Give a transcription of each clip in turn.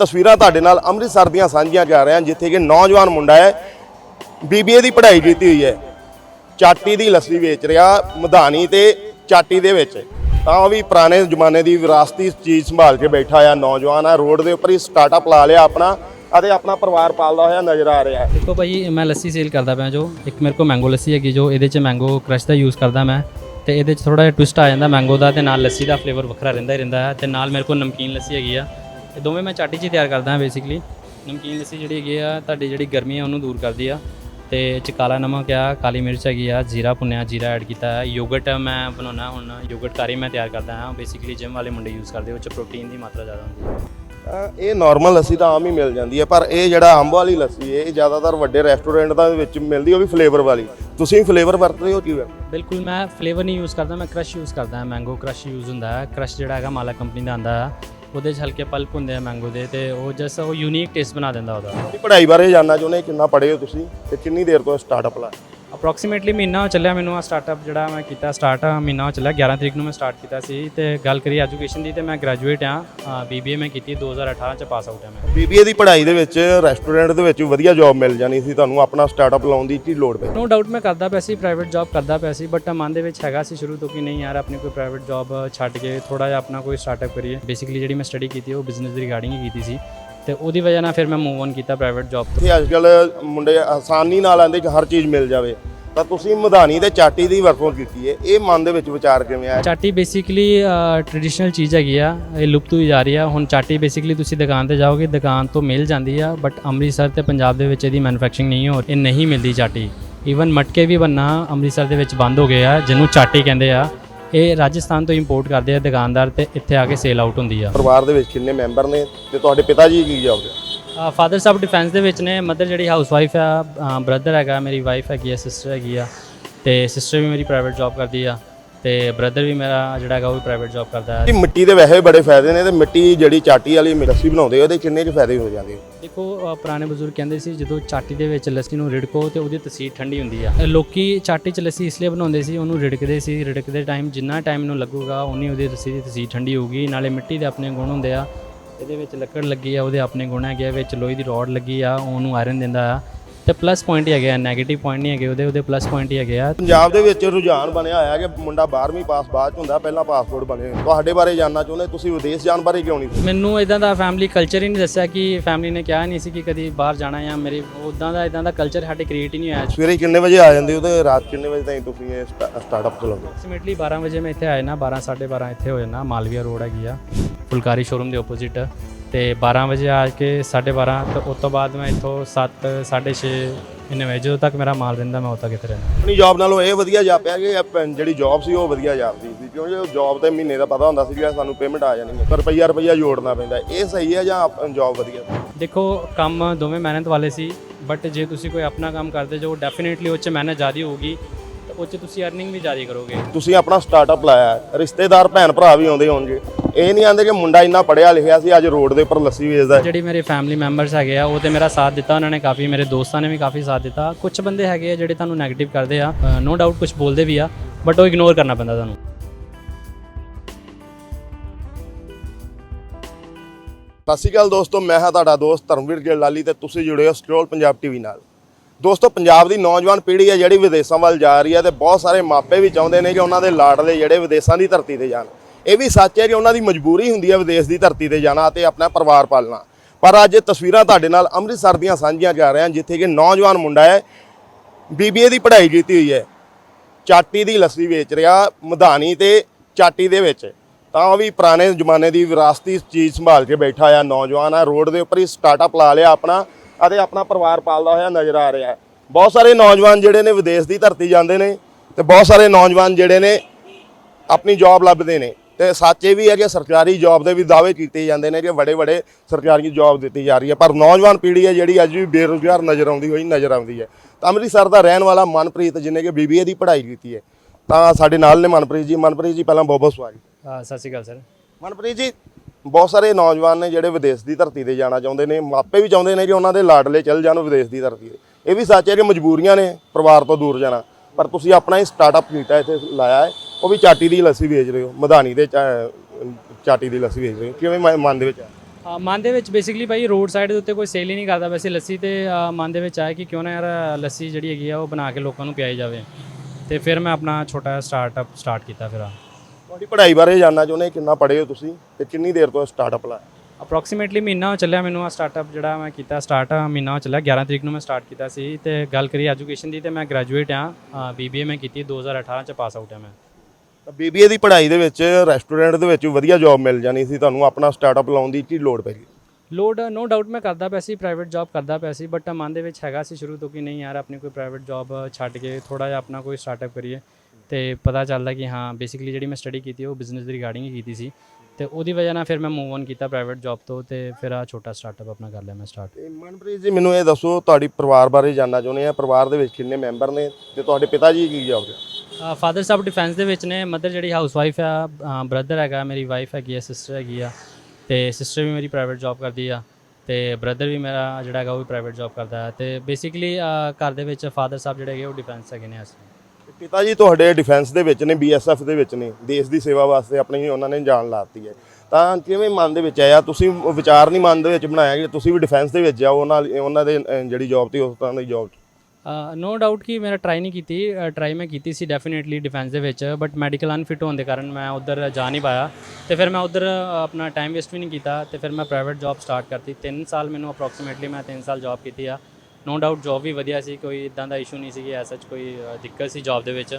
ਤਸਵੀਰਾਂ ਤੁਹਾਡੇ ਨਾਲ ਅੰਮ੍ਰਿਤਸਰ ਦੀਆਂ ਸਾਂਝੀਆਂ ਜਾ ਰਹੇ ਹਾਂ, ਜਿੱਥੇ ਕਿ ਨੌਜਵਾਨ ਮੁੰਡਾ ਹੈ, ਬੀਬੀਏ ਦੀ ਪੜ੍ਹਾਈ ਕੀਤੀ ਹੋਈ ਹੈ। ਚਾਟੀ ਦੀ ਲੱਸੀ ਵੇਚ ਰਿਹਾ ਮਧਾਨੀ ਤੇ ਚਾਟੀ ਦੇ ਵਿੱਚ। ਤਾਂ ਉਹ ਵੀ ਪੁਰਾਣੇ ਜ਼ਮਾਨੇ ਦੀ ਵਿਰਾਸਤੀ ਚੀਜ਼ ਸੰਭਾਲ ਕੇ ਬੈਠਾ ਆ, ਨੌਜਵਾਨ ਆ, ਰੋਡ ਦੇ ਉੱਪਰ ਹੀ ਸਟਾਰਟਅਪ ਲਾ ਲਿਆ ਆਪਣਾ ਅਤੇ ਆਪਣਾ ਪਰਿਵਾਰ ਪਾਲਦਾ ਹੋਇਆ ਨਜ਼ਰ ਆ ਰਿਹਾ ਹੈ। ਦੇਖੋ ਭਾਈ, ਮੈਂ ਲੱਸੀ ਸੇਲ ਕਰਦਾ ਪਿਆ ਜੋ, ਇੱਕ ਮੇਰੇ ਕੋਲ ਮੈਂਗੋ ਲੱਸੀ ਹੈਗੀ ਜੋ, ਇਹਦੇ 'ਚ ਮੈਂਗੋ ਕ੍ਰਸ਼ ਦਾ ਯੂਜ਼ ਕਰਦਾ ਮੈਂ। ਤੇ ਇਹਦੇ 'ਚ ਥੋੜਾ ਜਿਹਾ ਟਵਿਸਟ ਆ ਜਾਂਦਾ ਮੈਂਗੋ ਦਾ ਤੇ ਨਾਲ ਲੱਸੀ ਦਾ ਫਲੇਵਰ ਵੱਖਰਾ ਰਹਿੰਦਾ ਹੀ ਰਹਿੰਦਾ ਹੈ ਤੇ ਨਾਲ ਮੇਰੇ ਕੋਲ ਨਮਕੀਨ ਲੱਸੀ ਹੈਗੀ ਆ। ਇਹ ਦੋਵੇਂ ਮੈਂ ਚਾਟੀ 'ਚ ਤਿਆਰ ਕਰਦਾ ਹਾਂ ਬੇਸਿਕਲੀ ਨਮਕੀਨ ਲੱਸੀ ਜਿਹੜੀ ਹੈਗੀ ਆ ਤੁਹਾਡੀ ਜਿਹੜੀ ਗਰਮੀ ਆ ਉਹਨੂੰ ਦੂਰ ਕਰਦੀ ਆ। ਤੇ 'ਚ ਕਾਲਾ ਨਮਕ ਆ ਕਾਲੀ ਮਿਰਚ ਹੈਗੀ ਆ ਜੀਰਾ ਭੁੰਨਿਆ ਜੀਰਾ ਐਡ ਕੀਤਾ ਹੈ ਯੋਗਰਟ ਮੈਂ ਬਣਾਉਣਾ ਹੁਣ ਯੋਗਰਟ ਕਾਰੀ ਮੈਂ ਤਿਆਰ ਕਰਦਾ ਹਾਂ। ਬੇਸਿਕਲੀ ਜਿਮ ਵਾਲੇ ਮੁੰਡੇ ਯੂਜ਼ ਕਰਦੇ ਉਹ 'ਚ ਪ੍ਰੋਟੀਨ ਦੀ ਮਾਤਰਾ ਜ਼ਿਆਦਾ ਹੁੰਦੀ ਹੈ ਇਹ ਨਾਰਮਲ ਲੱਸੀ ਤਾਂ ਆਮ ਹੀ ਮਿਲ ਜਾਂਦੀ ਹੈ ਪਰ ਇਹ ਜਿਹੜਾ ਅੰਬ ਵਾਲੀ ਲੱਸੀ ਹੈ ਇਹ ਜ਼ਿਆਦਾਤਰ ਵੱਡੇ ਰੈਸਟੋਰੈਂਟ ਦਾ ਵਿੱਚ ਮਿਲਦੀ ਉਹ ਵੀ ਫਲੇਵਰ ਵਾਲੀ। ਤੁਸੀਂ ਫਲੇਵਰ ਵਰਤਦੇ ਹੋ ਕੀ ਵਰਤਦੇ ਬਿਲਕੁਲ ਮੈਂ ਫਲੇਵਰ ਨਹੀਂ ਯੂਜ਼ ਕਰਦਾ ਮੈਂ ਕ੍ਰਸ਼ ਯੂਜ਼ ਕਰਦਾ। ਹਾਂ ਮੈਂਗੋ ਕ੍ਰਸ਼ ਯੂਜ਼ ਹੁੰਦਾ। ਹੈ ਕ੍ਰਸ਼ ਜਿਹੜਾ ਹੈਗਾ ਮਾਲਾ ਕੰਪਨੀ ਦਾ ਆਂਦਾ ਹੈ ਉਹਦੇ 'ਚ ਹਲਕੇ ਪਲਪ ਹੁੰਦੇ ਆ ਮੈਂਗੋ ਦੇ ਤੇ ਉਹ ਜਸ ਉਹ ਯੂਨੀਕ ਟੇਸਟ ਬਣਾ ਦਿੰਦਾ ਉਹਦਾ। ਪੜ੍ਹਾਈ ਬਾਰੇ ਜਾਨਣਾ ਚਾਹੁੰਦੇ ਕਿੰਨਾ ਪੜ੍ਹੇ ਹੋ ਤੁਸੀਂ ਤੇ ਕਿੰਨੀ ਦੇਰ ਤੋਂ ਸਟਾਰਟਅਪ ਲਾ ਅਪਰੋਕਸੀਮੇਟਲੀ ਮਹੀਨਾ ਚੱਲਿਆ ਮੈਨੂੰ ਆ ਸਟਾਰਟਅਪ ਜਿਹੜਾ ਮੈਂ ਕੀਤਾ ਸਟਾਰਟ ਮਹੀਨਾ ਚੱਲਿਆ 11 ਤਰੀਕ ਨੂੰ ਮੈਂ ਸਟਾਰਟ ਕੀਤਾ ਸੀ। ਤੇ ਗੱਲ ਕਰੀ ਐਜੂਕੇਸ਼ਨ ਦੀ ਤੇ ਮੈਂ ਗ੍ਰੈਜੂਏਟ ਆ ਬੀਬੀਏ ਮੈਂ ਕੀਤੀ 2018 ਚ ਪਾਸ ਆਊਟ ਆ ਮੈਂ। ਬੀਬੀਏ ਦੀ ਪੜ੍ਹਾਈ ਦੇ ਵਿੱਚ ਰੈਸਟੋਰੈਂਟ ਦੇ ਵਿੱਚ ਵਧੀਆ ਜੌਬ ਮਿਲ ਜਾਣੀ ਸੀ ਤੁਹਾਨੂੰ ਆਪਣਾ ਸਟਾਰਟਅਪ ਲਾਉਣ ਦੀ ਕੀ ਲੋੜ ਪਈ। ਨੋ ਡਾਊਟ ਮੈਂ ਕਰਦਾ ਪਿਆ ਸੀ ਪ੍ਰਾਈਵੇਟ ਜੌਬ ਕਰਦਾ ਪਿਆ ਸੀ ਬਟ ਮਨ ਦੇ ਵਿੱਚ ਹੈਗਾ ਸੀ ਸ਼ੁਰੂ ਤੋਂ ਕਿ ਨਹੀਂ ਯਾਰ ਆਪਣੀ ਕੋਈ ਪ੍ਰਾਈਵੇਟ ਜੌਬ ਛੱਡ ਕੇ ਥੋੜਾ ਜਿਹਾ ਆਪਣਾ ਕੋਈ ਸਟਾਰਟਅਪ ਕਰੀਏ। ਬੇਸਿਕਲੀ ਜਿਹੜੀ ਮੈਂ ਸਟੱਡੀ ਕੀਤੀ ਉਹ ਬਿਜ਼ਨਸ ਦੀ ਰਿਗਾਰਡਿੰਗ ਹੀ ਕੀਤੀ ਸੀ। ਤੇ ਉਹਦੀ ਵਜ੍ਹਾ ਨਾਲ ਫਿਰ ਮੈਂ ਮੂਵ ਔਨ ਕੀਤਾ ਪ੍ਰਾਈਵੇਟ ਜੌਬ ਇੱਥੇ ਅੱਜ ਕੱਲ ਮੁੰਡੇ ਆਸਾਨੀ ਨਾਲ ਆਂਦੇ ਕਿ ਹਰ ਚੀਜ਼ ਮਿਲ ਜਾਵੇ। ਤਾਂ ਤੁਸੀਂ ਮਧਾਨੀ ਤੇ ਚਾਟੀ ਦੀ ਵਰਤੋਂ ਕੀਤੀ ਹੈ ਇਹ ਮਨ ਦੇ ਵਿੱਚ ਵਿਚਾਰ ਕਿਵੇਂ ਆਇਆ? ਚਾਟੀ ਬੇਸਿਕਲੀ ਟ੍ਰੈਡੀਸ਼ਨਲ ਚੀਜ਼ ਹੈਗੀ ਆ। ਇਹ ਲੁਪਤ ਹੋਈ ਜਾ ਰਹੀ ਆ। ਹੁਣ ਚਾਟੀ ਬੇਸਿਕਲੀ ਤੁਸੀਂ ਦੁਕਾਨ ਤੇ ਜਾਓਗੇ ਦੁਕਾਨ ਤੋਂ ਮਿਲ ਜਾਂਦੀ ਆ ਬਟ ਅੰਮ੍ਰਿਤਸਰ ਤੇ ਪੰਜਾਬ ਦੇ ਵਿੱਚ ਇਹਦੀ ਮੈਨੂਫੈਕਚਰਿੰਗ ਨਹੀਂ ਹੋ ਇਹ ਨਹੀਂ ਮਿਲਦੀ ਚਾਟੀ। ਈਵਨ ਮਟਕੇ ਵੀ ਬੰਨਾ ਅੰਮ੍ਰਿਤਸਰ ਦੇ ਵਿੱਚ ਬੰਦ ਹੋ ਗਏ ਆ ਜਿਹਨੂੰ ਚਾਟੀ ਕਹਿੰਦੇ ਆ। ਇਹ ਰਾਜਸਥਾਨ ਤੋਂ ਇੰਪੋਰਟ ਕਰਦੇ ਆ ਦੁਕਾਨਦਾਰ ਤੇ ਇੱਥੇ ਆ ਕੇ ਸੇਲ ਆਊਟ ਹੁੰਦੀ ਆ। ਪਰਿਵਾਰ ਦੇ ਵਿੱਚ ਕਿੰਨੇ ਮੈਂਬਰ ਨੇ ਤੇ ਤੁਹਾਡੇ ਪਿਤਾ ਜੀ ਕੀ ਜੌਬ ਕਰਦੇ ਫਾਦਰ ਸਾਹਿਬ ਡਿਫੈਂਸ ਦੇ ਵਿੱਚ ਨੇ ਮਦਰ ਜਿਹੜੀ ਹਾਊਸ ਵਾਈਫ ਆ ਬ੍ਰਦਰ ਹੈਗਾ ਮੇਰੀ ਵਾਈਫ ਹੈਗੀ ਆ ਸਿਸਟਰ ਹੈਗੀ ਆ ਤੇ ਸਿਸਟਰ ਵੀ ਮੇਰੀ ਪ੍ਰਾਈਵੇਟ ਜੌਬ ਕਰਦੀ ਆ ਤੇ ਬ੍ਰਦਰ ਵੀ ਮੇਰਾ ਜਿਹੜਾ ਹੈਗਾ ਉਹ ਪ੍ਰਾਈਵੇਟ ਜੌਬ ਕਰਦਾ ਹੈ ਮਿੱਟੀ ਦੇ ਵੈਸੇ ਬੜੇ ਫਾਇਦੇ ਨੇ ਤੇ ਮਿੱਟੀ ਜਿਹੜੀ ਚਾਟੀ ਵਾਲੀ ਲੱਸੀ ਬਣਾਉਂਦੇ ਉਹਦੇ ਕਿੰਨੇ ਕੁ ਫਾਇਦੇ ਹੋ ਜਾਂਦੇ ਦੇਖੋ ਅ, ਪੁਰਾਣੇ ਬਜ਼ੁਰਗ ਕਹਿੰਦੇ ਸੀ ਜਦੋਂ ਚਾਟੀ ਦੇ ਵਿੱਚ ਲੱਸੀ ਨੂੰ ਰਿੜਕੋ ਤੇ ਉਹਦੀ ਤਸੀਰ ਠੰਡੀ ਹੁੰਦੀ ਆ। ਅ, ਲੋਕੀ ਚਾਟੀ 'ਚ ਲੱਸੀ ਇਸ ਲਈ ਬਣਾਉਂਦੇ ਸੀ ਉਹਨੂੰ ਰਿੜਕਦੇ ਸੀ। ਰਿੜਕਦੇ ਟਾਈਮ ਜਿੰਨਾ ਟਾਈਮ ਨੂੰ ਲੱਗੂਗਾ ਉਨੀ ਉਹਦੀ ਲੱਸੀ ਦੀ ਤਸੀਰ ਠੰਡੀ ਹੋਊਗੀ। ਨਾਲੇ ਮਿੱਟੀ ਦੇ ਆਪਣੇ ਗੁਣ ਹੁੰਦੇ ਆ। ਇਹਦੇ ਵਿੱਚ ਲੱਕੜ ਲੱਗੀ ਆ ਉਹਦੇ ਆਪਣੇ ਗੁਣ ਹੈਗੇ ਆ। ਵਿੱਚ ਲੋਹੇ ਦੀ ਰੋਡ ਲੱਗੀ ਆ ਉਹਨੂੰ ਆਇਰਨ ਦਿੰਦਾ ਆ। ਤੇ ਪਲੱਸ ਪੁਆਇੰਟ ਹੀ ਹੈਗੇ ਆ 네ਗੇਟਿਵ ਪੁਆਇੰਟ ਨਹੀਂ ਹੈਗੇ ਉਹਦੇ ਉਹਦੇ ਪਲੱਸ ਪੁਆਇੰਟ ਹੀ ਹੈਗੇ ਆ। ਪੰਜਾਬ ਦੇ ਵਿੱਚ ਰੁਝਾਨ ਬਣਿਆ ਹੋਇਆ ਕਿ ਮੁੰਡਾ 12ਵੀਂ ਪਾਸ ਬਾਅਦ ਚ ਹੁੰਦਾ ਪਹਿਲਾਂ ਪਾਸਪੋਰਟ ਬਣੇ ਤੁਹਾਡੇ ਬਾਰੇ ਜਾਨਣਾ ਚਾਹੁੰਦੇ ਤੁਸੀਂ ਵਿਦੇਸ਼ ਜਾਣ ਬਾਰੇ ਕਿਉਂ ਨਹੀਂ ਮੈਨੂੰ ਇਦਾਂ ਦਾ ਫੈਮਿਲੀ ਕਲਚਰ ਹੀ ਨਹੀਂ ਦੱਸਿਆ ਕਿ ਫੈਮਿਲੀ ਨੇ ਕਿਹਾ ਨਹੀਂ ਸੀ ਕਿ ਕਦੀ ਬਾਹਰ ਜਾਣਾ ਜਾਂ ਮੇਰੇ ਉਦਾਂ ਦਾ ਇਦਾਂ ਦਾ ਕਲਚਰ ਸਾਡੇ ਕ੍ਰੀਏਟ ਹੀ ਨਹੀਂ ਹੋਇਆ ਸਵੇਰੇ ਕਿੰਨੇ ਵਜੇ ਆ ਜਾਂਦੇ ਹੋ ਤੇ ਰਾਤ ਕਿੰਨੇ ਵਜੇ ਤਾਈਂ ਤੁਸੀਂ ਇਹ ਸਟਾਰਟਅਪ ਚਲਾਉਂਦੇ? ਅਪਰੋਕਸੀਮੇਟਲੀ 12 ਵਜੇ ਮੈਂ ਇੱਥੇ ਆਇਆ ਨਾ 12 12:30 ਇੱਥੇ ਹੋ ਜਾਣਾ ਮਾਲਵੀਆ ਰੋਡ ਹੈਗੀ ਆ ਫੁਲਕਾਰੀ ਸ਼ੋਰੂਮ ਦੇ ਆਪੋਜ਼ਿਟ ਤੇ 12 ਵਜੇ ਆ ਕੇ 12:30 ਤੇ ਉਸ ਤੋਂ ਬਾਅਦ ਮੈਂ ਇੱਥੋਂ 7 6:30 ਇੰਨੇ ਵਜੇ ਜਦੋਂ ਤੱਕ ਮੇਰਾ ਮਾਲ ਰਹਿੰਦਾ ਮੈਂ ਉਦੋਂ ਤੱਕ ਇੱਥੇ ਰਹਿਣਾ। ਆਪਣੀ ਜੌਬ ਨਾਲੋਂ ਇਹ ਵਧੀਆ ਜਾਪਿਆ ਕਿ ਜਿਹੜੀ ਜੌਬ ਸੀ ਉਹ ਵਧੀਆ ਜਾਪਦੀ ਸੀ। ਕਿਉਂਕਿ ਜੌਬ ਤੇ ਮਹੀਨੇ ਦਾ ਪਤਾ ਹੁੰਦਾ ਸੀ ਕਿ ਸਾਨੂੰ ਪੇਮੈਂਟ ਆ ਜਾਣੀ ਹੈ। ਪਰ ਰੁਪਈਆ ਰੁਪਈਆ ਜੋੜਨਾ ਪੈਂਦਾ ਇਹ ਸਹੀ ਹੈ ਜਾਂ ਜੌਬ ਵਧੀਆ? ਦੇਖੋ ਕੰਮ ਦੋਵੇਂ ਮਿਹਨਤ ਵਾਲੇ ਸੀ ਬਟ ਜੇ ਤੁਸੀਂ ਕੋਈ ਆਪਣਾ ਕੰਮ ਕਰਦੇ ਜੋ ਡੈਫੀਨੇਟਲੀ ਉਹ 'ਚ ਮਿਹਨਤ ਜ਼ਿਆਦਾ ਹੋਊਗੀ ਤਾਂ ਉਹ 'ਚ ਤੁਸੀਂ ਅਰਨਿੰਗ ਵੀ ਜ਼ਿਆਦਾ ਕਰੋਗੇ। ਤੁਸੀਂ ਆਪਣਾ ਸਟਾਰਟਅਪ ਲਾਇਆ। ਰਿਸ਼ਤੇਦਾਰ ਭੈਣ ਭਰਾ ਵੀ ਆਉਂਦੇ ਹੋਣਗੇ। ਇਹ ਨਹੀਂ ਆਂਦੇ ਕਿ ਮੁੰਡਾ ਇੰਨਾ ਪੜਿਆ ਲਿਖਿਆ ਸੀ ਅੱਜ ਰੋਡ ਦੇ ਉੱਪਰ ਲੱਸੀ ਵੇਚਦਾ। ਜਿਹੜੀ ਮੇਰੇ ਫੈਮਿਲੀ ਮੈਂਬਰਸ ਹੈਗੇ ਆ ਉਹ ਤੇ ਮੇਰਾ ਸਾਥ ਦਿੱਤਾ ਉਹਨਾਂ ਨੇ ਕਾਫੀ ਮੇਰੇ ਦੋਸਤਾਂ ਨੇ ਵੀ ਕਾਫੀ ਸਾਥ ਦਿੱਤਾ। ਕੁਝ ਬੰਦੇ ਹੈਗੇ ਆ ਜਿਹੜੇ ਤੁਹਾਨੂੰ 네ਗੇਟਿਵ ਕਰਦੇ ਆ ਨੋ ਡਾਊਟ ਕੁਝ ਬੋਲਦੇ ਵੀ ਆ ਬਟ ਉਹ ਇਗਨੋਰ ਕਰਨਾ ਪੈਂਦਾ ਤੁਹਾਨੂੰ। ਸਤਿ ਸ਼੍ਰੀ ਅਕਾਲ ਦੋਸਤੋ ਮੈਂ ਹਾਂ ਤੁਹਾਡਾ ਦੋਸਤ ਧਰਮਵੀਰ ਗਿੱਲ ਲਾਲੀ ਤੇ ਤੁਸੀਂ ਜੁੜੇ ਹੋ ਸਕਰੋਲ ਪੰਜਾਬ ਟੀਵੀ ਨਾਲ। ਦੋਸਤੋ ਪੰਜਾਬ ਦੀ ਨੌਜਵਾਨ ਪੀੜ੍ਹੀ ਹੈ ਜਿਹੜੀ ਵਿਦੇਸ਼ਾਂ ਵੱਲ ਜਾ ਰਹੀ ਹੈ ਤੇ ਬਹੁਤ ਸਾਰੇ ਮਾਪੇ ਵੀ ਚਾਹੁੰਦੇ ਨੇ ਕਿ ਉਹਨਾਂ ਦੇ ਲਾਡਲੇ ਜਿਹੜੇ ਵਿਦੇਸ਼ਾਂ ਦੀ ਧਰਤੀ ਤੇ ਜਾਣ। ਇਹ ਵੀ ਸੱਚ ਹੈ ਕਿ ਉਹਨਾਂ ਦੀ ਮਜਬੂਰੀ ਹੁੰਦੀ ਹੈ ਵਿਦੇਸ਼ ਦੀ ਧਰਤੀ ਤੇ ਜਾਣਾ ਅਤੇ ਆਪਣਾ ਪਰਿਵਾਰ ਪਾਲਣਾ। ਪਰ ਅੱਜ ਇਹ ਤਸਵੀਰਾਂ ਤੁਹਾਡੇ ਨਾਲ ਅੰਮ੍ਰਿਤਸਰ ਦੀਆਂ ਸਾਂਝੀਆਂ ਕਰ ਰਹੇ ਹਾਂ, ਜਿੱਥੇ ਕਿ ਨੌਜਵਾਨ ਮੁੰਡਾ ਹੈ, ਬੀਬੀਏ ਦੀ ਪੜ੍ਹਾਈ ਕੀਤੀ ਹੋਈ ਹੈ। ਚਾਟੀ ਦੀ ਲੱਸੀ ਵੇਚ ਰਿਹਾ ਮਧਾਨੀ ਤੇ ਚਾਟੀ ਦੇ ਵਿੱਚ। ਤਾਂ ਉਹ ਵੀ ਪੁਰਾਣੇ ਜ਼ਮਾਨੇ ਦੀ ਵਿਰਾਸਤੀ ਚੀਜ਼ ਸੰਭਾਲ ਕੇ ਬੈਠਾ ਆ ਨੌਜਵਾਨ ਆ ਰੋਡ ਦੇ ਉੱਪਰ ਹੀ ਸਟਾਰਟਅਪ ਲਾ ਲਿਆ ਆਪਣਾ ਅਤੇ ਆਪਣਾ ਪਰਿਵਾਰ ਪਾਲਦਾ ਹੋਇਆ ਨਜ਼ਰ ਆ ਰਿਹਾ ਬਹੁਤ ਸਾਰੇ ਨੌਜਵਾਨ ਜਿਹੜੇ ਨੇ ਵਿਦੇਸ਼ ਦੀ ਧਰਤੀ ਜਾਂਦੇ ਨੇ ਤੇ ਬਹੁਤ ਸਾਰੇ ਨੌਜਵਾਨ ਜਿਹੜੇ ਨੇ ਆਪਣੀ ਜੌਬ ਲੱਭਦੇ ਨੇ। ਤੇ ਸੱਚ ਵੀ ਹੈ ਕਿ ਸਰਕਾਰੀ ਜੌਬ ਦੇ ਵੀ ਦਾਅਵੇ ਕੀਤੇ ਜਾਂਦੇ ਨੇ ਕਿ ਵੱਡੇ ਵੱਡੇ ਸਰਕਾਰੀ ਜੌਬ ਦਿੱਤੀ ਜਾ ਰਹੀ ਹੈ। ਪਰ ਨੌਜਵਾਨ ਪੀੜ੍ਹੀ ਹੈ ਜਿਹੜੀ ਅੱਜ ਵੀ ਬੇਰੁਜ਼ਗਾਰ ਨਜ਼ਰ ਆਉਂਦੀ ਹੋਈ ਨਜ਼ਰ ਆਉਂਦੀ ਹੈ। ਤਾਂ ਅੰਮ੍ਰਿਤਸਰ ਦਾ ਰਹਿਣ ਵਾਲਾ ਮਨਪ੍ਰੀਤ ਜਿਹਨੇ ਕਿ ਬੀਬੀਏ ਦੀ ਪੜ੍ਹਾਈ ਕੀਤੀ ਹੈ। ਤਾਂ ਸਾਡੇ ਨਾਲ ਨੇ ਮਨਪ੍ਰੀਤ ਜੀ। ਮਨਪ੍ਰੀਤ ਜੀ ਪਹਿਲਾਂ ਬਹੁਤ ਬਹੁਤ ਸਵਾਗਤ ਅਹ ਸਤਿ ਸ਼੍ਰੀ ਅਕਾਲ ਸਰ। ਮਨਪ੍ਰੀਤ ਜੀ ਬਹੁਤ ਸਾਰੇ ਨੌਜਵਾਨ ਨੇ ਜਿਹੜੇ ਵਿਦੇਸ਼ ਦੀ ਧਰਤੀ ਤੇ ਜਾਣਾ ਚਾਹੁੰਦੇ ਨੇ। ਮਾਪੇ ਵੀ ਚਾਹੁੰਦੇ ਨੇ ਕਿ ਉਹਨਾਂ ਦੇ ਲਾਡਲੇ ਚੱਲ ਜਾਣ ਵਿਦੇਸ਼ ਦੀ ਧਰਤੀ ਤੇ। ਇਹ ਵੀ ਸੱਚ ਹੈ ਕਿ ਮਜਬੂਰੀਆਂ ਨੇ ਪਰਿਵਾਰ ਤੋਂ ਦੂਰ ਜਾਣਾ। ਪਰ ਤੁਸੀਂ ਆਪਣਾ ਹੀ ਸਟਾਰਟਅਪ ਕੀਤਾ ਇੱਥੇ ਲਾਇਆ ਹੈ। ਉਹ ਵੀ ਚਾਟੀ ਦੀ ਲੱਸੀ ਵੇਚ ਰਹੇ ਹੋ ਮਧਾਨੀ ਦੇ ਚਾਟੀ ਦੀ ਲੱਸੀ ਵੇਚ ਰਹੇ ਹੋ ਕਿਵੇਂ ਮਨ ਦੇ ਵਿੱਚ? ਅ, ਮਨ ਦੇ ਵਿੱਚ ਬੇਸਿਕਲੀ ਭਾਈ ਰੋਡ ਸਾਈਡ ਦੇ ਉੱਤੇ ਕੋਈ ਸੇਲ ਹੀ ਨਹੀਂ ਕਰਦਾ ਵੈਸੇ ਲੱਸੀ ਤੇ ਮਨ ਦੇ ਵਿੱਚ ਆਇਆ ਕਿ ਕਿਉਂ ਨਾ ਯਾਰ ਲੱਸੀ ਜਿਹੜੀ ਹੈਗੀ ਆ ਉਹ ਬਣਾ ਕੇ ਲੋਕਾਂ ਨੂੰ ਪਿਆਈ ਜਾਵੇ। ਤੇ ਫਿਰ ਮੈਂ ਆਪਣਾ ਛੋਟਾ ਸਟਾਰਟਅਪ ਸਟਾਰਟ ਕੀਤਾ ਫਿਰ ਤੁਹਾਡੀ ਪੜ੍ਹਾਈ ਬਾਰੇ ਜਾਣਨਾ ਚਾਹੁੰਦੇ ਕਿੰਨਾ ਪੜ੍ਹੇ ਹੋ ਤੁਸੀਂ ਤੇ ਕਿੰਨੀ ਦੇਰ ਤੋਂ ਸਟਾਰਟਅਪ ਲਾਇਆ? ਅਪਰੋਕਸੀਮੇਟਲੀ ਮਹੀਨਾ ਚੱਲਿਆ ਮੈਨੂੰ ਆ ਸਟਾਰਟਅਪ ਜਿਹੜਾ ਮੈਂ ਕੀਤਾ ਸਟਾਰਟ ਮਹੀਨਾ ਚੱਲਿਆ 11 ਤਰੀਕ ਨੂੰ ਮੈਂ ਸਟਾਰਟ ਕੀਤਾ ਸੀ। ਤੇ ਗੱਲ ਕਰੀ ਐਜੂਕੇਸ਼ਨ ਦੀ ਤੇ ਮੈਂ ਗ੍ਰੈਜੂਏਟ ਆ ਬੀਬੀਏ ਮੈਂ ਕੀਤੀ 2018 ਚ ਪਾਸ ਆਊਟ ਆ ਮੈਂ। ਬੀਬੀਏ ਦੀ ਪੜ੍ਹਾਈ ਦੇ ਵਿੱਚ ਰੈਸਟੋਰੈਂਟ ਦੇ ਵਿੱਚ ਵਧੀਆ ਜੌਬ ਮਿਲ ਜਾਣੀ ਸੀ, ਤੁਹਾਨੂੰ ਆਪਣਾ ਸਟਾਰਟਅਪ ਲਾਉਣ ਦੀ ਕੀ ਲੋੜ ਪੈ ਗਈ। ਲੋਡ ਨੋ ਡਾਊਟ ਮੈਂ ਕਰਦਾ ਪਿਆ ਸੀ ਪ੍ਰਾਈਵੇਟ ਜੌਬ ਕਰਦਾ ਪਿਆ ਸੀ ਬਟ ਮਨ ਦੇ ਵਿੱਚ ਹੈਗਾ ਸੀ ਸ਼ੁਰੂ ਤੋਂ ਕਿ ਨਹੀਂ ਯਾਰ, ਆਪਣੀ ਕੋਈ ਪ੍ਰਾਈਵੇਟ ਜੌਬ ਛੱਡ ਕੇ ਥੋੜਾ ਜਿਹਾ ਆਪਣਾ ਕੋਈ ਸਟਾਰਟਅਪ ਕਰੀਏ। ਤੇ ਪਤਾ ਚੱਲਦਾ ਕਿ ਹਾਂ ਬੇਸਿਕਲੀ ਜਿਹੜੀ ਮੈਂ ਸਟੱਡੀ ਕੀਤੀ, ਉਹ ਬਿਜ਼ਨਸ ਦੀ ਰਿਗਾਰਡਿੰਗ ਹੀ ਕੀਤੀ ਸੀ। ਤੇ ਉਹਦੀ ਵਜ੍ਹਾ ਨਾਲ ਫਿਰ ਮੈਂ ਮੂਵ ਔਨ ਕੀਤਾ ਪ੍ਰਾਈਵੇਟ ਜੌਬ ਤੋਂ ਤੇ ਫਿਰ ਆ ਛੋਟਾ ਸਟਾਰਟਅਪ ਆਪਣਾ ਕਰ ਲਿਆ ਮੈਂ ਸਟਾਰਟ ਤੇ ਮਨਪ੍ਰੀਤ ਜੀ ਮੈਨੂੰ ਇਹ ਦੱਸੋ ਤੁਹਾਡੀ ਪਰਿਵਾਰ ਬਾਰੇ ਜਾਣਨਾ ਚਾਹੁੰਦੇ ਆ? ਪਰਿਵਾਰ ਦੇ ਵਿੱਚ ਕਿੰਨੇ ਮੈਂਬਰ ਨੇ ਤੇ ਤੁਹਾਡੇ ਪਿਤਾ ਜੀ ਕੀ ਜੌਬ ਕਰਦੇ? ਫਾਦਰ ਸਾਹਿਬ ਡਿਫੈਂਸ ਦੇ ਵਿੱਚ ਨੇ ਮਦਰ ਜਿਹੜੀ ਹਾਊਸ ਵਾਈਫ ਆ ਬ੍ਰਦਰ ਹੈਗਾ ਮੇਰੀ ਵਾਈਫ ਹੈਗੀ ਆ ਸਿਸਟਰ ਹੈਗੀ ਆ ਤੇ ਸਿਸਟਰ ਵੀ ਮੇਰੀ ਪ੍ਰਾਈਵੇਟ ਜੌਬ ਕਰਦੀ ਆ ਤੇ ਬ੍ਰਦਰ ਵੀ ਮੇਰਾ ਜਿਹੜਾ ਹੈਗਾ ਉਹ ਵੀ ਪ੍ਰਾਈਵੇਟ ਜੌਬ ਕਰਦਾ ਹੈ ਤੇ ਬੇਸਿਕਲੀ ਘਰ ਦੇ ਵਿੱਚ ਫਾਦਰ ਸਾਹਿਬ ਜਿਹੜੇ ਹੈਗੇ ਉਹ ਡਿਫੈਂਸ ਹੈਗੇ ਨੇ ਅਸੀਂ ਪਿਤਾ ਜੀ ਤੁਹਾਡੇ ਡਿਫੈਂਸ ਦੇ ਵਿੱਚ ਨੇ ਬੀਐਸਐਫ ਦੇ ਵਿੱਚ ਨੇ, ਦੇਸ਼ ਦੀ ਸੇਵਾ ਵਾਸਤੇ ਆਪਣੀ ਉਹਨਾਂ ਨੇ ਜਾਨ ਲਾਤੀ ਹੈ। ਤਾਂ ਕਿਵੇਂ ਮਨ ਦੇ ਵਿੱਚ ਆਇਆ? ਤੁਸੀਂ ਵਿਚਾਰ ਨਹੀਂ ਮਨ ਦੇ ਵਿੱਚ ਬਣਾਇਆ ਕਿ ਤੁਸੀਂ ਵੀ ਡਿਫੈਂਸ ਦੇ ਵਿੱਚ ਜਾਓ, ਉਹਨਾਂ ਉਹਨਾਂ ਦੇ ਜਿਹੜੀ ਜੌਬ ਤੇ ਉਸ ਤਰ੍ਹਾਂ ਦੀ ਜੌਬ ਨੋ ਡਾਊਟ ਕਿ ਮੇਰਾ ਟਰਾਈ ਨਹੀਂ ਕੀਤੀ ਟਰਾਈ ਮੈਂ ਕੀਤੀ ਸੀ ਡੈਫੀਨਿਟਲੀ ਡਿਫੈਂਸ ਦੇ ਵਿੱਚ ਬਟ ਮੈਡੀਕਲ ਅਨਫਿਟ ਹੋਣ ਦੇ ਕਾਰਨ ਮੈਂ ਉਧਰ ਜਾ ਨਹੀਂ ਪਾਇਆ। ਤੇ ਫਿਰ ਮੈਂ ਉਧਰ ਆਪਣਾ ਟਾਈਮ ਵੇਸਟ ਵੀ ਨਹੀਂ ਕੀਤਾ, ਤੇ ਫਿਰ ਮੈਂ ਪ੍ਰਾਈਵੇਟ ਜੌਬ ਸਟਾਰਟ ਕਰਤੀ। 3 ਸਾਲ ਮੈਨੂੰ ਅਪਰੋਕਸੀਮੇਟਲੀ ਮੈਂ 3 ਸਾਲ ਜੌਬ ਕੀਤੀ ਆ। ਨੋ ਡਾਊਟ ਜੌਬ ਵੀ ਵਧੀਆ ਸੀ ਕੋਈ ਇਦਾਂ ਦਾ ਇਸ਼ੂ ਨਹੀਂ ਸੀ ਕਿ ਐਸਾ ਕੋਈ ਅ, ਦਿੱਕਤ ਸੀ ਜੌਬ ਦੇ ਵਿੱਚ।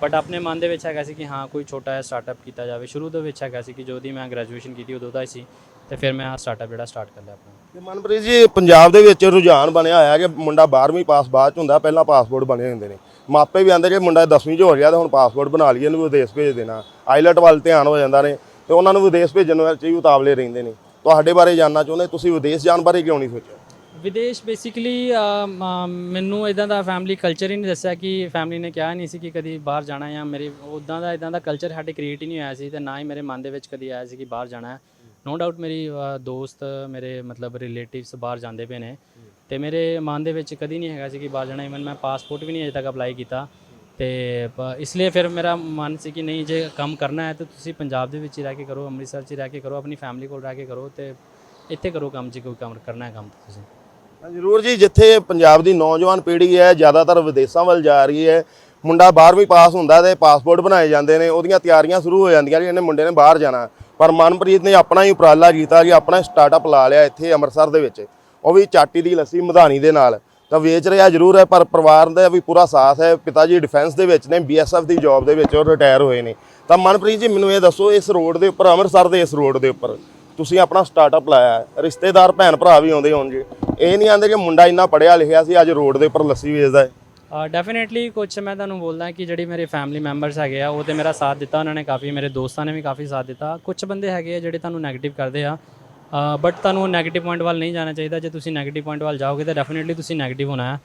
ਬਟ ਆਪਣੇ ਮਨ ਦੇ ਵਿੱਚ ਹੈਗਾ ਸੀ ਕਿ ਹਾਂ ਕੋਈ ਛੋਟਾ ਜਿਹਾ ਸਟਾਰਟਅਪ ਕੀਤਾ ਜਾਵੇ। ਸ਼ੁਰੂ ਦੇ ਵਿੱਚ ਹੈਗਾ ਸੀ ਕਿ ਜਦੋਂ ਦੀ ਮੈਂ ਗ੍ਰੈਜੂਏਸ਼ਨ ਕੀਤੀ ਉਦੋਂ ਦਾ ਹੀ ਸੀ ਤੇ ਫਿਰ ਮੈਂ ਆ ਸਟਾਰਟਅਪ ਜਿਹੜਾ ਸਟਾਰਟ ਕਰ ਲਿਆ ਆਪਣਾ। ਤੇ ਮਨਪ੍ਰੀਤ ਜੀ ਪੰਜਾਬ ਦੇ ਵਿੱਚ ਰੁਝਾਨ ਬਣਿਆ ਹੋਇਆ ਕਿ ਮੁੰਡਾ 12ਵੀਂ ਪਾਸ ਬਾਅਦ ਚ ਹੁੰਦਾ ਪਹਿਲਾਂ ਪਾਸਪੋਰਟ ਬਣੇ ਹੁੰਦੇ ਨੇ। ਮਾਪੇ ਵੀ ਆਂਦੇ ਕਿ ਮੁੰਡਾ 10ਵੀਂ ਚ ਹੋ ਗਿਆ ਤਾਂ ਹੁਣ ਪਾਸਪੋਰਟ ਬਣਾ ਲਈਏ ਇਹਨੂੰ ਵਿਦੇਸ਼ ਭੇਜ ਦੇਣਾ। ਆਈਲਟ ਵੱਲ ਧਿਆਨ ਹੋ ਜਾਂਦਾ ਨੇ ਤੇ ਉਹਨਾਂ ਨੂੰ ਵਿਦੇਸ਼ ਭੇਜਣ ਵਿੱਚ ਹੀ ਉਤਾਵਲੇ ਰਹਿੰਦੇ ਨੇ। ਤੁਹਾਡੇ ਬਾਰੇ ਜਾਨਣਾ ਚਾਹੁੰਦੇ ਤੁਸੀਂ ਵਿਦੇਸ਼ ਜਾਣ ਬਾਰੇ ਕਿਉਂ ਨਹੀਂ ਸੋਚਿਆ? ਵਿਦੇਸ਼ ਬੇਸਿਕਲੀ ਮੈਨੂੰ ਇਦਾਂ ਦਾ ਫੈਮਿਲੀ ਕਲਚਰ ਹੀ ਨਹੀਂ ਦੱਸਿਆ ਕਿ ਫੈਮਿਲੀ ਨੇ ਕਿਹਾ ਨਹੀਂ ਸੀ ਕਿ ਕਦੀ ਬਾਹਰ ਜਾਣਾ ਜਾਂ ਮੇਰੇ ਉਦਾਂ ਦਾ ਇਦਾਂ ਦਾ ਕਲਚਰ ਸਾਡੇ ਕ੍ਰੀਏਟ ਹੀ ਨਹੀਂ ਹੋਇਆ ਸੀ ਤੇ ਨਾ ਹੀ ਮੇਰੇ ਮਨ ਦੇ ਵਿੱਚ ਕਦੀ ਆਇਆ ਸੀ ਕਿ ਬਾਹਰ ਜਾਣਾ ਹੈ। ਨੋ ਡਾਊਟ ਮੇਰੀ ਦੋਸਤ, ਮੇਰੇ ਮਤਲਬ ਰਿਲੇਟਿਵਸ ਬਾਹਰ ਜਾਂਦੇ ਪਏ ਨੇ ਤੇ ਮੇਰੇ ਮਨ ਦੇ ਵਿੱਚ ਕਦੀ ਨਹੀਂ ਹੈਗਾ ਸੀ ਕਿ ਬਾਹਰ ਜਾਣਾ ਇਵਨ ਮੈਂ ਪਾਸਪੋਰਟ ਵੀ ਨਹੀਂ ਅਜੇ ਤੱਕ ਅਪਲਾਈ ਕੀਤਾ ਤੇ ਇਸ ਲਈ ਫਿਰ ਮੇਰਾ ਮਨ ਸੀ ਕਿ ਨਹੀਂ, ਜੇ ਕੰਮ ਕਰਨਾ ਹੈ ਤਾਂ ਤੁਸੀਂ ਪੰਜਾਬ ਦੇ ਵਿੱਚ ਹੀ ਰਹਿ ਕੇ ਕਰੋ, ਅੰਮ੍ਰਿਤਸਰ 'ਚ ਹੀ ਰਹਿ ਕੇ ਕਰੋ, ਆਪਣੀ ਫੈਮਿਲੀ ਕੋਲ ਰਹਿ ਕੇ ਕਰੋ ਤੇ ਇੱਥੇ ਕਰੋ ਕੰਮ, ਜੇ ਕੋਈ ਕੰਮ ਕਰਨਾ ਹੈ ਕੰਮ ਤੁਸੀਂ। ਜ਼ਰੂਰ ਜੀ, ਜਿੱਥੇ ਪੰਜਾਬ ਦੀ ਨੌਜਵਾਨ ਪੀੜ੍ਹੀ ਹੈ, ਜ਼ਿਆਦਾਤਰ ਵਿਦੇਸ਼ਾਂ ਵੱਲ ਜਾ ਰਹੀ ਹੈ, ਮੁੰਡਾ 12ਵੀਂ ਪਾਸ ਹੁੰਦਾ ਤੇ ਪਾਸਪੋਰਟ ਬਣਾਏ ਜਾਂਦੇ ਨੇ, ਉਹਦੀਆਂ ਤਿਆਰੀਆਂ ਸ਼ੁਰੂ ਹੋ ਜਾਂਦੀਆਂ ਕਿ ਇਹਨੇ ਮੁੰਡੇ ਨੇ ਬਾਹਰ ਜਾਣਾ। ਪਰ ਮਨਪ੍ਰੀਤ ਨੇ ਆਪਣਾ ਹੀ ਉਪਰਾਲਾ ਕੀਤਾ ਕਿ ਆਪਣਾ ਸਟਾਰਟਅਪ ਲਾ ਲਿਆ ਇੱਥੇ ਅੰਮ੍ਰਿਤਸਰ ਦੇ ਵਿੱਚ। ਉਹ ਵੀ ਚਾਟੀ ਦੀ ਲੱਸੀ ਮਧਾਨੀ ਦੇ ਨਾਲ। ਤਾਂ ਵੇਚ ਰਿਹਾ ਜ਼ਰੂਰ ਹੈ, ਪਰ ਪਰਿਵਾਰ ਦਾ ਵੀ ਪੂਰਾ ਸਾਥ ਹੈ। ਪਿਤਾ ਜੀ ਡਿਫੈਂਸ ਦੇ ਵਿੱਚ ਨੇ ਬੀਐਸਐਫ ਦੀ ਜੌਬ ਦੇ ਵਿੱਚ ਉਹ ਰਿਟਾਇਰ ਹੋਏ ਨੇ। ਤਾਂ ਮਨਪ੍ਰੀਤ ਜੀ, ਮੈਨੂੰ ਇਹ ਦੱਸੋ, ਇਸ ਰੋਡ ਦੇ ਉੱਪਰ, ਅੰਮ੍ਰਿਤਸਰ ਦੇ ਇਸ ਰੋਡ ਦੇ ਉੱਪਰ, ਤੁਸੀਂ ਆਪਣਾ ਸਟਾਰਟਅਪ ਲਾਇਆ ਰਿਸ਼ਤੇਦਾਰ ਭੈਣ ਭਰਾ ਵੀ ਆਉਂਦੇ ਹੋਣਗੇ। ਇਹ ਨਹੀਂ ਆਂਦੇ ਕਿ ਮੁੰਡਾ ਇੰਨਾ ਪੜਿਆ ਲਿਖਿਆ ਸੀ, ਅੱਜ ਰੋਡ ਦੇ ਉੱਪਰ ਲੱਸੀ ਵੇਚਦਾ ਹੈ। ਡੈਫੀਨਿਟਲੀ ਕੁਝ ਮੈਂ ਤੁਹਾਨੂੰ ਬੋਲਦਾ ਕਿ ਜਿਹੜੀ ਮੇਰੇ ਫੈਮਿਲੀ ਮੈਂਬਰਸ ਹੈਗੇ ਆ, ਉਹ ਤੇ ਮੇਰਾ ਸਾਥ ਦਿੱਤਾ, ਉਹਨਾਂ ਨੇ ਕਾਫੀ, ਮੇਰੇ ਦੋਸਤਾਂ ਨੇ ਵੀ ਕਾਫੀ ਸਾਥ ਦਿੱਤਾ। ਕੁਝ ਬੰਦੇ ਹੈਗੇ ਆ ਜਿਹੜੇ ਤੁਹਾਨੂੰ ਨੈਗੇਟਿਵ ਕਰਦੇ ਆ ਬਟ ਤੁਹਾਨੂੰ ਨੈਗੇਟਿਵ ਪੁਆਇੰਟ ਵੱਲ ਨਹੀਂ ਜਾਣਾ ਚਾਹੀਦਾ। ਜੇ ਤੁਸੀਂ ਨੈਗੇਟਿਵ ਪੁਆਇੰਟ ਵੱਲ ਜਾਓਗੇ ਤਾਂ ਡੈਫੀਨਿਟਲੀ ਤੁਸੀਂ ਨੈਗੇਟਿਵ ਹੋਣਾ ਹੈ।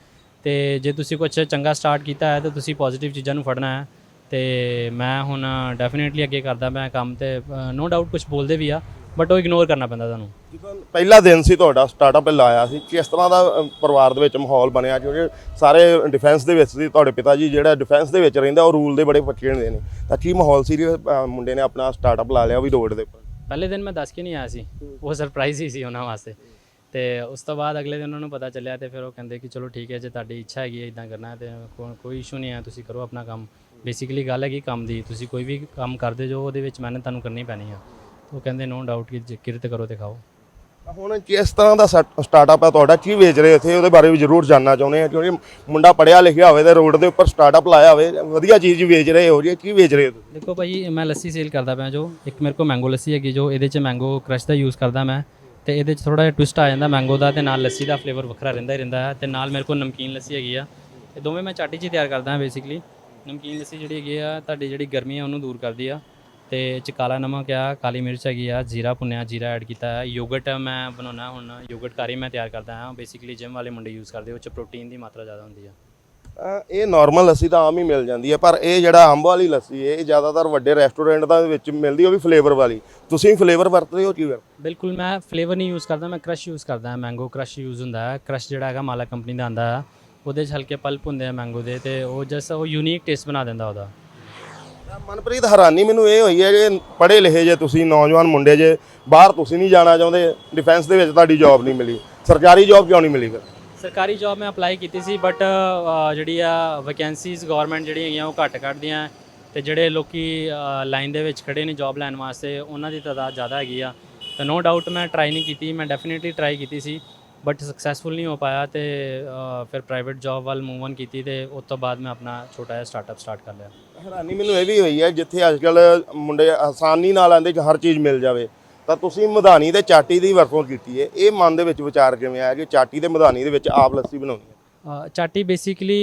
ਤੇ ਜੇ ਤੁਸੀਂ ਕੁਝ ਚੰਗਾ ਸਟਾਰਟ ਕੀਤਾ ਹੈ, ਤਾਂ ਤੁਸੀਂ ਪੋਜ਼ਿਟਿਵ ਚੀਜ਼ਾਂ ਨੂੰ ਫੜਨਾ ਹੈ। ਤੇ ਮੈਂ ਹੁਣ ਡੈਫੀਨਿਟਲੀ ਅੱਗੇ ਕਰਦਾ ਮੈਂ ਕੰਮ ਤੇ ਨੋ ਡਾਊਟ ਕੁਝ ਬੋਲਦੇ ਵੀ ਆ। ਬਟ ਉਹ ਇਗਨੋਰ ਕਰਨਾ ਪੈਂਦਾ ਤੁਹਾਨੂੰ। ਜਦੋਂ ਪਹਿਲਾ ਦਿਨ ਸੀ ਤੁਹਾਡਾ ਸਟਾਰਟਅਪ ਲਾਇਆ ਸੀ ਕਿਸ ਤਰ੍ਹਾਂ ਦਾ ਅ, ਪਰਿਵਾਰ ਦੇ ਵਿੱਚ ਮਾਹੌਲ ਬਣਿਆ ਕਿਉਂਕਿ ਸਾਰੇ ਡਿਫੈਂਸ ਦੇ ਵਿੱਚ ਸੀ ਤੁਹਾਡੇ ਪਿਤਾ ਜੀ ਜਿਹੜਾ ਡਿਫੈਂਸ ਦੇ ਵਿੱਚ ਰਹਿੰਦਾ ਉਹ ਰੂਲ ਦੇ ਬੜੇ ਪੱਕੇ ਹੁੰਦੇ ਨੇ। ਤਾਂ ਕੀ ਮਾਹੌਲ ਸੀ ਜਿਹੜੇ, ਅ, ਮੁੰਡੇ ਨੇ ਆਪਣਾ ਸਟਾਰਟਅਪ ਲਾ ਲਿਆ ਉਹ ਵੀ ਰੋਡ ਦੇ ਉੱਪਰ? ਪਹਿਲੇ ਦਿਨ ਮੈਂ ਦੱਸ ਕੇ ਨਹੀਂ ਆਇਆ ਸੀ। ਉਹ ਸਰਪ੍ਰਾਈਜ਼ ਹੀ ਸੀ ਉਹਨਾਂ ਵਾਸਤੇ। ਤੇ ਉਸ ਤੋਂ ਬਾਅਦ ਅਗਲੇ ਦਿਨ ਉਹਨਾਂ ਨੂੰ ਪਤਾ ਚੱਲਿਆ ਤੇ ਫਿਰ ਉਹ ਕਹਿੰਦੇ ਕਿ ਚਲੋ ਠੀਕ ਹੈ ਜੇ ਤੁਹਾਡੀ ਇੱਛਾ ਹੈਗੀ ਹੈ ਇਦਾਂ ਕਰਨਾ ਹੈ ਤੇ ਕੋ- ਕੋਈ ਇਸ਼ੂ ਨਹੀਂ ਹੈ ਤੁਸੀਂ ਕਰੋ ਆਪਣਾ ਕੰਮ। ਬੇਸਿਕਲੀ ਗੱਲ ਹੈਗੀ ਕੰਮ ਦੀ ਤੁਸੀਂ ਕੋਈ ਵੀ ਕੰਮ ਕਰਦੇ ਜੋ ਉਹਦੇ ਵਿੱਚ ਮਿਹਨਤ ਤੁਹਾਨੂੰ ਕਰਨੀ ਪੈਣੀ ਆ। ਉਹ ਕਹਿੰਦੇ ਨੋ ਡਾਊਟ ਕਿ ਜੇ ਕਿਰਤ ਕਰੋ ਤੇ ਖਾਓ। ਹੁਣ ਕਿਸ ਤਰ੍ਹਾਂ ਦਾ ਸਟਾਰਟਅਪ ਹੈ ਤੁਹਾਡਾ ਕੀ ਵੇਚ ਰਹੇ ਇੱਥੇ? ਉਹਦੇ ਬਾਰੇ ਵੀ ਜ਼ਰੂਰ ਜਾਨਣਾ ਚਾਹੁੰਦੇ ਆ ਕਿਉਂਕਿ ਮੁੰਡਾ ਪੜਿਆ ਲਿਖਿਆ ਹੋਵੇ ਤੇ ਰੋਡ ਦੇ ਉੱਪਰ ਸਟਾਰਟਅਪ ਲਾਇਆ ਹੋਵੇ ਵਧੀਆ ਚੀਜ਼ ਵੇਚ ਰਹੇ ਹੋ ਜੀ ਕੀ ਵੇਚ ਰਹੇ ਹੋ ਤੁਸੀਂ? ਦੇਖੋ ਭਾਈ ਮੈਂ ਲੱਸੀ ਸੇਲ ਕਰਦਾ ਪਿਆ ਜੋ ਇੱਕ ਮੇਰੇ ਕੋਲ ਮੈਂਗੋ ਲੱਸੀ ਹੈਗੀ ਜੋ ਇਹਦੇ 'ਚ ਮੈਂਗੋ ਕ੍ਰਸ਼ ਦਾ ਯੂਜ਼ ਕਰਦਾ ਮੈਂ ਤੇ ਇਹਦੇ 'ਚ ਥੋੜਾ ਜਿਹਾ ਟਵਿਸਟ ਆ ਜਾਂਦਾ ਮੈਂਗੋ ਦਾ ਤੇ ਨਾਲ ਲੱਸੀ ਦਾ ਫਲੇਵਰ ਵੱਖਰਾ ਰਹਿੰਦਾ ਹੀ ਰਹਿੰਦਾ ਹੈ ਤੇ ਨਾਲ ਮੇਰੇ ਕੋਲ ਨਮਕੀਨ ਲੱਸੀ ਹੈਗੀ ਆ। ਇਹ ਦੋਵੇਂ ਮੈਂ ਚਾਟੀ 'ਚ ਤਿਆਰ ਕਰਦਾ ਹਾਂ ਬੇਸਿਕਲੀ ਨਮਕੀਨ ਲੱਸੀ ਜਿਹੜੀ ਹੈਗੀ ਆ ਤੁਹਾਡੀ ਜਿਹੜੀ ਗਰਮੀ ਆ ਉਹਨੂੰ ਦੂਰ ਕਰਦੀ ਆ। ਤੇ 'ਚ ਕਾਲਾ ਨਮਕ ਆ ਕਾਲੀ ਮਿਰਚ ਹੈਗੀ ਆ ਜੀਰਾ ਭੁੰਨਿਆ ਜੀਰਾ ਐਡ ਕੀਤਾ ਹੈ। ਯੋਗਰਟ ਮੈਂ ਬਣਾਉਣਾ ਹੁਣ ਯੋਗਰਟ ਕਾਰੀ ਮੈਂ ਤਿਆਰ ਕਰਦਾ ਹਾਂ। ਬੇਸਿਕਲੀ ਜਿਮ ਵਾਲੇ ਮੁੰਡੇ ਯੂਜ਼ ਕਰਦੇ ਉਹ 'ਚ ਪ੍ਰੋਟੀਨ ਦੀ ਮਾਤਰਾ ਜ਼ਿਆਦਾ ਹੁੰਦੀ ਆ। ਇਹ ਨਾਰਮਲ ਲੱਸੀ ਤਾਂ ਆਮ ਹੀ ਮਿਲ ਜਾਂਦੀ ਹੈ ਪਰ ਇਹ ਜਿਹੜਾ ਅੰਬ ਵਾਲੀ ਲੱਸੀ ਹੈ ਇਹ ਜ਼ਿਆਦਾਤਰ ਵੱਡੇ ਰੈਸਟੋਰੈਂਟ ਦਾ ਵਿੱਚ ਮਿਲਦੀ ਉਹ ਵੀ ਫਲੇਵਰ ਵਾਲੀ। ਤੁਸੀਂ ਫਲੇਵਰ ਵਰਤਦੇ ਹੋ ਕੀ ਵਰ ਬਿਲਕੁਲ ਮੈਂ ਫਲੇਵਰ ਨਹੀਂ ਯੂਜ਼ ਕਰਦਾ ਮੈਂ ਕ੍ਰਸ਼ ਯੂਜ਼ ਕਰਦਾ ਹਾਂ। ਮੈਂਗੋ ਕ੍ਰਸ਼ ਯੂਜ਼ ਹੁੰਦਾ ਹੈ। ਕ੍ਰਸ਼ ਜਿਹੜਾ ਹੈਗਾ ਮਾਲਾ ਕੰਪਨੀ ਦਾ ਆਂਦਾ ਹੈ। ਉਹਦੇ 'ਚ ਹਲਕੇ ਪਲਪ ਹੁੰਦੇ ਆ ਮੈਂਗੋ ਦੇ ਤੇ ਉਹ ਜਸ ਉਹ ਯੂਨੀਕ ਟੇਸਟ ਬਣਾ ਦਿੰਦਾ ਉਹਦਾ। ਮਨਪ੍ਰੀਤ, ਹੈਰਾਨੀ ਮੈਨੂੰ ਇਹ ਹੋਈ ਹੈ ਕਿ ਪੜ੍ਹੇ ਲਿਖੇ ਜੇ ਤੁਸੀਂ ਨੌਜਵਾਨ ਮੁੰਡੇ ਜੇ, ਬਾਹਰ ਤੁਸੀਂ ਨਹੀਂ ਜਾਣਾ ਚਾਹੁੰਦੇ ਡਿਫੈਂਸ ਦੇ ਵਿੱਚ ਤੁਹਾਡੀ ਜੌਬ ਨਹੀਂ ਮਿਲੀ। ਸਰਕਾਰੀ ਜੌਬ ਕਿਉਂ ਨਹੀਂ ਮਿਲੀ ਫਿਰ? ਸਰਕਾਰੀ ਜੌਬ ਮੈਂ ਅਪਲਾਈ ਕੀਤੀ ਸੀ ਬਟ ਜਿਹੜੀ ਆ ਵੈਕੈਂਸੀਜ਼ ਗਵਰਨਮੈਂਟ ਜਿਹੜੀਆਂ ਹੈਗੀਆਂ ਉਹ ਘੱਟ ਕੱਢਦੀਆਂ ਤੇ ਜਿਹੜੇ ਲੋਕੀ ਲਾਈਨ ਦੇ ਵਿੱਚ ਖੜੇ ਨੇ ਜੌਬ ਲੈਣ ਵਾਸਤੇ, ਉਹਨਾਂ ਦੀ ਤਾਦਾਦ ਜ਼ਿਆਦਾ ਹੈਗੀ ਆ। ਤਾਂ ਨੋ ਡਾਊਟ ਮੈਂ ਟਰਾਈ ਨਹੀਂ ਕੀਤੀ, ਮੈਂ ਡੈਫੀਨਿਟਲੀ ਟਰਾਈ ਕੀਤੀ ਸੀ ਬਟ ਸਕਸੈਸਫੁਲ ਨਹੀਂ ਹੋ ਪਾਇਆ ਤੇ ਫਿਰ ਪ੍ਰਾਈਵੇਟ ਜੌਬ ਵੱਲ ਮੂਵ ਔਨ ਕੀਤੀ ਤੇ ਉਸ ਤੋਂ ਬਾਅਦ ਮੈਂ ਆਪਣਾ ਛੋਟਾ ਜਿਹਾ ਸਟਾਰਟਅਪ ਸਟਾਰਟ ਕਰ ਲਿਆ। ਹੈਰਾਨੀ ਮੈਨੂੰ ਇਹ ਵੀ ਹੋਈ ਹੈ, ਜਿੱਥੇ ਅੱਜਕੱਲ ਮੁੰਡੇ ਆਸਾਨੀ ਨਾਲ ਆਂਦੇ ਹਰ ਚੀਜ਼ ਮਿਲ ਜਾਵੇ। ਤਾਂ ਤੁਸੀਂ ਮਧਾਨੀ ਤੇ ਚਾਟੀ ਦੀ ਵਰਤੋਂ ਕੀਤੀ ਹੈ। ਇਹ ਮਨ ਦੇ ਵਿੱਚ ਵਿਚਾਰ ਕਿਵੇਂ ਆਇਆ ਕਿ ਚਾਟੀ ਤੇ ਮਧਾਨੀ ਦੇ ਵਿੱਚ ਆਪ ਲੱਸੀ ਬਣਾਉਣੀ ਹੈ? ਚਾਟੀ ਬੇਸਿਕਲੀ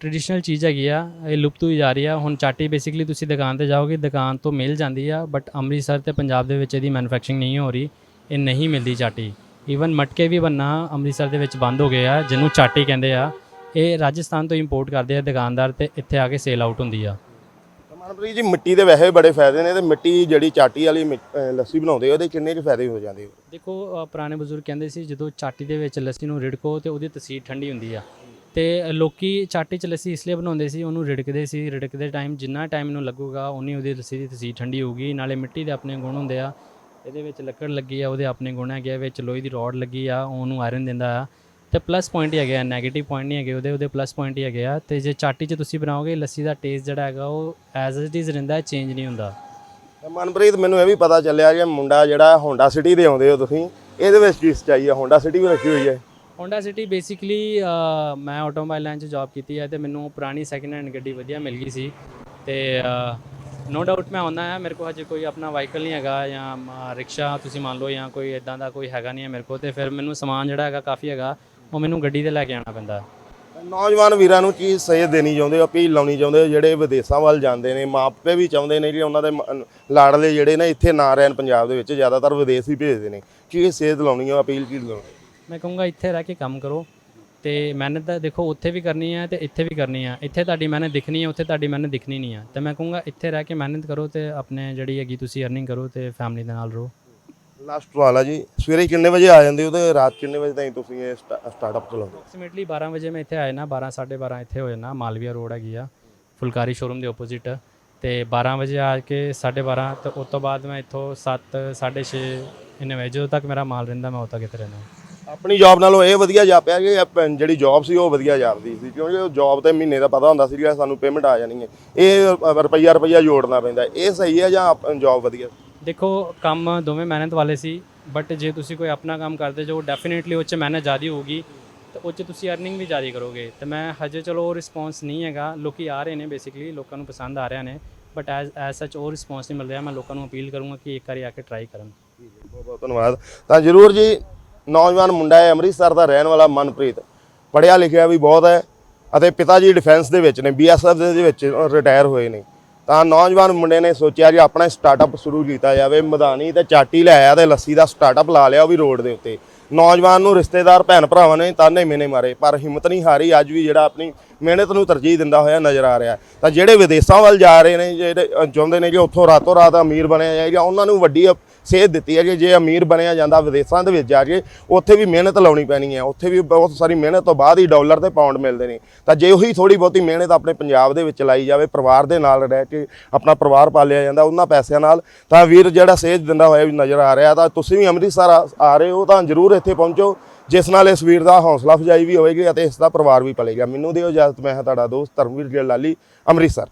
ਟ੍ਰੈਡੀਸ਼ਨਲ ਚੀਜ਼ ਹੈਗੀ ਆ, ਇਹ ਲੁਪਤ ਹੋਈ ਜਾ ਰਹੀ ਆ। ਹੁਣ ਚਾਟੀ ਬੇਸਿਕਲੀ ਤੁਸੀਂ ਦੁਕਾਨ ਤੇ ਜਾਓਗੇ, ਦੁਕਾਨ ਤੋਂ ਮਿਲ ਜਾਂਦੀ ਆ ਬਟ ਅੰਮ੍ਰਿਤਸਰ ਤੇ ਪੰਜਾਬ ਦੇ ਵਿੱਚ ਇਹਦੀ ਮੈਨੂਫੈਕਚਰਿੰਗ ਨਹੀਂ ਹੋ ਰਹੀ। ਇਹ ਨਹੀਂ ਮਿਲਦੀ ਚਾਟੀ। ਈਵਨ ਮਟਕੇ ਵੀ ਬੰਨਾ ਅੰਮ੍ਰਿਤਸਰ ਦੇ ਵਿੱਚ ਬੰਦ ਹੋ ਗਏ ਆ, ਜਿਹਨੂੰ ਚਾਟੀ ਕਹਿੰਦੇ ਆ। ਇਹ ਰਾਜਸਥਾਨ ਤੋਂ ਇੰਪੋਰਟ ਕਰਦੇ ਆ ਦੁਕਾਨਦਾਰ ਤੇ ਇੱਥੇ ਆ ਕੇ ਸੇਲ ਆਊਟ ਹੁੰਦੀ ਆ। ਮਨਪ੍ਰੀਤ ਜੀ ਮਿੱਟੀ ਦੇ ਵੈਸੇ ਬੜੇ ਫਾਇਦੇ ਨੇ ਤੇ ਮਿੱਟੀ ਜਿਹੜੀ ਚਾਟੀ ਵਾਲੀ ਮਿ- ਅਹ ਲੱਸੀ ਬਣਾਉਂਦੇ ਉਹਦੇ ਕਿੰਨੇ ਕੁ ਫਾਇਦੇ ਹੋ ਜਾਂਦੇ ਹੋ ਦੇਖੋ ਅ, ਪੁਰਾਣੇ ਬਜ਼ੁਰਗ ਕਹਿੰਦੇ ਸੀ ਜਦੋਂ ਚਾਟੀ ਦੇ ਵਿੱਚ ਲੱਸੀ ਨੂੰ ਰਿੜਕੋ ਤੇ ਉਹਦੀ ਤਸੀਰ ਠੰਡੀ ਹੁੰਦੀ ਆ। ਤੇ ਲੋਕੀ ਚਾਟੀ ਚ ਲੱਸੀ ਇਸ ਲਈ ਬਣਾਉਂਦੇ ਸੀ ਉਹਨੂੰ ਰਿੜਕਦੇ ਸੀ ਰਿੜਕਦੇ ਟਾਈਮ ਜਿੰਨਾ ਟਾਈਮ ਨੂੰ ਲੱਗੂਗਾ ਉਨੀ ਉਹਦੀ ਲੱਸੀ ਦੀ ਤਸੀਰ ਠੰਡੀ ਹੋਊਗੀ। ਨਾਲੇ ਮਿੱਟੀ ਦੇ ਆਪਣੇ ਗੁਣ ਹੁੰਦੇ ਆ ਇਹਦੇ ਵਿੱਚ ਲੱਕੜ ਲੱਗੀ ਆ ਉਹਦੇ ਆਪਣੇ ਗੁਣ ਹੈਗੇ ਆ ਵਿੱਚ ਲੋਹੇ ਦੀ ਰੋਡ ਲੱਗੀ ਆ ਉਹਨੂੰ ਆਇਰਨ ਦਿੰਦਾ ਆ। ਤੇ ਪਲੱਸ ਪੁਆਇੰਟ ਹੀ ਹੈਗੇ ਆ 네ਗੇਟਿਵ ਪੁਆਇੰਟ ਨਹੀਂ ਹੈਗੇ ਉਹਦੇ ਉਹਦੇ ਪਲੱਸ ਪੁਆਇੰਟ ਹੀ ਹੈਗੇ ਆ। ਤੇ ਜੇ ਚਾਟੀ 'ਚ ਤੁਸੀਂ ਬਣਾਓਗੇ ਲੱਸੀ ਦਾ ਟੇਸਟ ਜਿਹੜਾ ਹੈਗਾ ਉਹ ਐਜ਼ ਇਟ ਇਜ਼ ਰਹਿੰਦਾ ਹੈ ਚੇਂਜ ਨਹੀਂ ਹੁੰਦਾ। ਮਨਪ੍ਰੀਤ ਮੈਨੂੰ ਇਹ ਵੀ ਪਤਾ ਚੱਲਿਆ ਕਿ ਮੁੰਡਾ ਜਿਹੜਾ ਹੋਂਡਾ ਸਿਟੀ ਦੇ ਆਉਂਦੇ ਹੋ ਤੁਸੀਂ ਇਹਦੇ ਵਿੱਚ ਕੀ ਸਚਾਈ ਹੈ ਹੋਂਡਾ ਸਿਟੀ ਵੀ ਰੱਖੀ ਹੋਈ ਹੈ। ਹੋਂਡਾ ਸਿਟੀ ਬੇਸਿਕਲੀ ਮੈਂ ਆਟੋਮੋਬਾਈਲ ਲਾਈਨ 'ਚ ਜੌਬ ਕੀਤੀ ਹੈ ਤੇ ਮੈਨੂੰ ਪੁਰਾਣੀ ਸੈਕਿੰਡ ਹੈਂਡ ਗੱਡੀ ਵਧੀਆ ਮਿਲ ਗਈ ਸੀ। ਤੇ ਨੋ ਡਾਊਟ ਮੈਂ ਆਉਂਦਾ ਹੈ ਮੇਰੇ ਕੋਲ ਹਜੇ ਕੋਈ ਆਪਣਾ ਵਾਹੀਕਲ ਨਹੀਂ ਹੈਗਾ ਜਾਂ ਰਿਕਸ਼ਾ ਤੁਸੀਂ ਮੰਨ ਲਓ ਜਾਂ ਕੋਈ ਇਦਾਂ ਦਾ ਕੋਈ ਹੈਗਾ ਨਹੀਂ ਹੈ ਮੇਰੇ ਕੋਲ। ਤੇ ਫਿਰ ਮੈਨੂੰ ਸਮਾਨ ਜਿਹੜਾ ਹੈਗਾ ਕਾਫੀ ਹੈਗਾ। ਉਹ ਮੈਨੂੰ ਗੱਡੀ ਤੇ ਲੈ ਕੇ ਆਉਣਾ ਪੈਂਦਾ। ਨੌਜਵਾਨ ਵੀਰਾਂ ਨੂੰ ਕੀ ਸੇਧ ਦੇਣੀ ਚਾਹੁੰਦੇ ਹੋ ਅਪੀਲ ਲਾਉਣੀ ਚਾਹੁੰਦੇ ਹੋ ਜਿਹੜੇ ਵਿਦੇਸ਼ਾਂ ਵੱਲ ਜਾਂਦੇ ਨੇ ਮਾਪੇ ਵੀ ਚਾਹੁੰਦੇ ਨੇ ਕਿ ਉਹਨਾਂ ਦੇ ਮ- ਲਾੜਲੇ ਜਿਹੜੇ ਨੇ ਇੱਥੇ ਨਾ ਰਹਿਣ ਪੰਜਾਬ ਦੇ ਵਿੱਚ ਜ਼ਿਆਦਾਤਰ ਵਿਦੇਸ਼ ਹੀ ਭੇਜਦੇ ਨੇ। ਕੀ ਸੇਧ ਲਾਉਣੀ ਹੈ ਅਪੀਲ ਕੀ ਲਾਉਣੀ ਮੈਂ ਕਹੂੰਗਾ ਇੱਥੇ ਰਹਿ ਕੇ ਕੰਮ ਕਰੋ ਤੇ ਮਿਹਨਤ ਤਾਂ ਦੇਖੋ ਉੱਥੇ ਵੀ ਕਰਨੀ ਹੈ ਤੇ ਇੱਥੇ ਵੀ ਕਰਨੀ ਹੈ ਇੱਥੇ ਤੁਹਾਡੀ ਮਿਹਨਤ ਦਿਖਣੀ ਹੈ ਉੱਥੇ ਤੁਹਾਡੀ ਮਿਹਨਤ ਦਿਖਣੀ ਨਹੀਂ ਹੈ ਤੇ ਮੈਂ ਕਹੂੰਗਾ ਇੱਥੇ ਰਹਿ ਕੇ ਮਿਹਨਤ ਕਰੋ ਤੇ ਆਪਣੇ ਜਿਹੜੀ ਹੈਗੀ ਤੁਸੀਂ ਅਰਨਿੰਗ ਕਰੋ ਤੇ ਫੈਮਿਲੀ ਦੇ ਨਾਲ ਰਹੋ। ਲਾਸਟ ਸਵਾਲ ਆ ਜੀ। ਸਵੇਰੇ ਕਿੰਨੇ ਵਜੇ ਆ ਜਾਂਦੇ ਹੋ ਤੇ ਰਾਤ ਕਿੰਨੇ ਵਜੇ ਤਾਈਂ ਤੁਸੀਂ ਇਹ ਸਟਾਰਟਅਪ ਚਲਾਉਂਦੇ ਹੋ? ਅਪਰੋਕਸੀਮੇਟਲੀ 12 ਵਜੇ ਮੈਂ ਇੱਥੇ ਆਇਆ ਨਾ 12 12:30 ਇੱਥੇ ਹੋ ਜਾਣਾ ਮਾਲਵੀਆ ਰੋਡ ਹੈਗੀ ਆ ਫੁਲਕਾਰੀ ਸ਼ੋਰੂਮ ਦੇ ਆਪੋਜ਼ਿਟ ਤੇ 12 ਵਜੇ ਆ ਕੇ 12:30 ਤੇ ਉਸ ਤੋਂ ਬਾਅਦ ਮੈਂ ਇੱਥੋਂ 7 6:30 ਇੰਨੇ ਵਜੇ ਜਦੋਂ ਤੱਕ ਮੇਰਾ ਮਾਲ ਰਹਿੰਦਾ ਮੈਂ ਉਦੋਂ ਤੱਕ ਇੱਥੇ ਰਹਿੰਦਾ ਆਪਣੀ ਜੌਬ ਨਾਲੋਂ ਇਹ ਵਧੀਆ ਜਾਪਿਆ ਕਿ ਆਪ- ਜਿਹੜੀ ਜੌਬ ਸੀ ਉਹ ਵਧੀਆ ਜਾਪਦੀ ਸੀ ਕਿਉਂਕਿ ਉਹ ਜੌਬ ਤੇ ਮਹੀਨੇ ਦਾ ਪਤਾ ਹੁੰਦਾ ਸੀ ਕਿ ਸਾਨੂੰ ਪੇਮੈਂਟ ਆ ਜਾਣੀ ਹੈ। ਇਹ ਰੁਪਈਆ ਰੁਪਈਆ ਜੋੜਨਾ ਪੈਂਦਾ ਇਹ ਸਹੀ ਹੈ ਜਾਂ ਜੌਬ ਵਧੀਆ? ਦੇਖੋ, ਕੰਮ ਦੋਵੇਂ ਮਿਹਨਤ ਵਾਲੇ ਸੀ ਬਟ ਜੇ ਤੁਸੀਂ ਕੋਈ ਆਪਣਾ ਕੰਮ ਕਰਦੇ ਜੋ ਡੈਫੀਨਿਟਲੀ ਉਹ 'ਚ ਮਿਹਨਤ ਜ਼ਿਆਦਾ ਹੋਊਗੀ, ਤੇ ਉਹ 'ਚ ਤੁਸੀਂ ਅਰਨਿੰਗ ਵੀ ਜ਼ਿਆਦਾ ਕਰੋਗੇ। ਤੇ ਮੈਂ ਹਜੇ ਚਲੋ ਉਹ ਰਿਸਪੌਂਸ ਨਹੀਂ ਹੈਗਾ, ਲੋਕੀ ਆ ਰਹੇ ਨੇ ਬੇਸਿਕਲੀ ਲੋਕਾਂ ਨੂੰ ਪਸੰਦ ਆ ਰਿਹਾ ਨੇ ਬਟ ਐਜ਼ ਐਜ਼ ਸੱਚ ਉਹ ਰਿਸਪੌਂਸ ਨਹੀਂ ਮਿਲ ਰਿਹਾ, ਮੈਂ ਲੋਕਾਂ ਨੂੰ ਅਪੀਲ ਕਰੂੰਗਾ ਕਿ ਇੱਕ ਵਾਰੀ ਆ ਕੇ ਟਰਾਈ ਕਰਨ। ਬਹੁਤ ਬਹੁਤ ਧੰਨਵਾਦ। ਤਾਂ ਜਰੂਰ ਜੀ, ਨੌਜਵਾਨ ਮੁੰਡਾ ਹੈ, ਅੰਮ੍ਰਿਤਸਰ ਦਾ ਰਹਿਣ ਵਾਲਾ ਮਨਪ੍ਰੀਤ। ਪੜ੍ਹਿਆ ਲਿਖਿਆ ਵੀ ਬਹੁਤ ਹੈ, ਅਤੇ ਪਿਤਾ ਜੀ ਡਿਫੈਂਸ ਦੇ ਵਿੱਚ ਨੇ ਬੀਐਸਐਫ ਦੇ ਵਿੱਚ ਰਿਟਾਇਰ ਹੋਏ ਨੇ। ਤਾਂ ਨੌਜਵਾਨ ਮੁੰਡੇ ਨੇ ਸੋਚਿਆ ਜੀ ਆਪਣਾ ਸਟਾਰਟਅਪ ਸ਼ੁਰੂ ਕੀਤਾ ਜਾਵੇ ਮਧਾਨੀ ਤੇ ਚਾਟੀ ਲੈ ਆਇਆ ਤੇ ਲੱਸੀ ਦਾ ਸਟਾਰਟਅਪ ਲਾ ਲਿਆ ਉਹ ਵੀ ਰੋਡ ਦੇ ਉੱਤੇ। ਨੌਜਵਾਨ ਨੂੰ ਰਿਸ਼ਤੇਦਾਰ ਭੈਣ ਭਰਾਵਾਂ ਨੇ ਤਾਨੇ ਮੇਨੇ ਮਾਰੇ, ਪਰ ਹਿੰਮਤ ਨਹੀਂ ਹਾਰੀ, ਅੱਜ ਵੀ ਜਿਹੜਾ ਆਪਣੀ ਮਿਹਨਤ ਨੂੰ ਤਰਜੀਹ ਦਿੰਦਾ ਹੋਇਆ ਨਜ਼ਰ ਆ ਰਿਹਾ। ਤਾਂ ਜਿਹੜੇ ਵਿਦੇਸ਼ਾਂ ਵੱਲ ਜਾ ਰਹੇ ਨੇ, ਜਿਹੜੇ ਚਾਹੁੰਦੇ ਨੇ ਕਿ ਉੱਥੋਂ ਰਾਤੋਂ ਰਾਤ ਅਮੀਰ ਬਣਿਆ ਜਾਏ ਜਾਂ ਉਹਨਾਂ ਨੂੰ ਵੱਡੀ ਅ- ਸੇਧ ਦਿੱਤੀ ਹੈ ਕਿ ਜੇ ਅਮੀਰ ਬਣਿਆ ਜਾਂਦਾ, ਵਿਦੇਸ਼ਾਂ ਦੇ ਵਿੱਚ ਜਾ ਕੇ ਉੱਥੇ ਵੀ ਮਿਹਨਤ ਲਾਉਣੀ ਪੈਣੀ ਹੈ ਉੱਥੇ ਵੀ ਬਹੁਤ ਸਾਰੀ ਮਿਹਨਤ ਤੋਂ ਬਾਅਦ ਹੀ ਡਾਲਰ ਤੇ ਪਾਉਂਡ ਮਿਲਦੇ ਨੇ। ਤਾਂ ਜੇ ਉਹੀ ਥੋੜੀ ਬਹੁਤੀ ਮਿਹਨਤ ਆਪਣੇ ਪੰਜਾਬ ਦੇ ਵਿੱਚ ਲਾਈ ਜਾਵੇ, ਪਰਿਵਾਰ ਦੇ ਨਾਲ ਰਹਿ ਕੇ ਆਪਣਾ ਪਰਿਵਾਰ ਪਾਲਿਆ ਜਾਂਦਾ ਉਹਨਾਂ ਪੈਸਿਆਂ ਨਾਲ, ਤਾਂ ਵੀਰ ਜਿਹੜਾ ਸੇਧ ਦਿੰਦਾ ਹੋਇਆ ਵੀ ਨਜ਼ਰ ਆ ਰਿਹਾ, ਤਾਂ ਤੁਸੀਂ ਵੀ ਅੰਮ੍ਰਿਤਸਰ ਆ- ਆ ਰਹੇ ਹੋ, ਤਾਂ ਜ਼ਰੂਰ ਇੱਥੇ ਪਹੁੰਚੋ। ਜਿਸ ਨਾਲ ਇਸ ਵੀਰ ਦਾ ਹੌਸਲਾ ਅਫਜ਼ਾਈ ਵੀ ਹੋਵੇਗੀ ਅਤੇ ਇਸ ਦਾ ਪਰਿਵਾਰ ਵੀ ਪਲੇਗਾ। ਮੈਨੂੰ ਦਿਓ ਇਜਾਜ਼ਤ, ਮੈਂ ਹਾਂ ਤੁਹਾਡਾ ਦੋਸਤ ਧਰਮਵੀਰ ਗਿੱਲ ਲਾਲੀ, ਅੰਮ੍ਰਿਤਸਰ।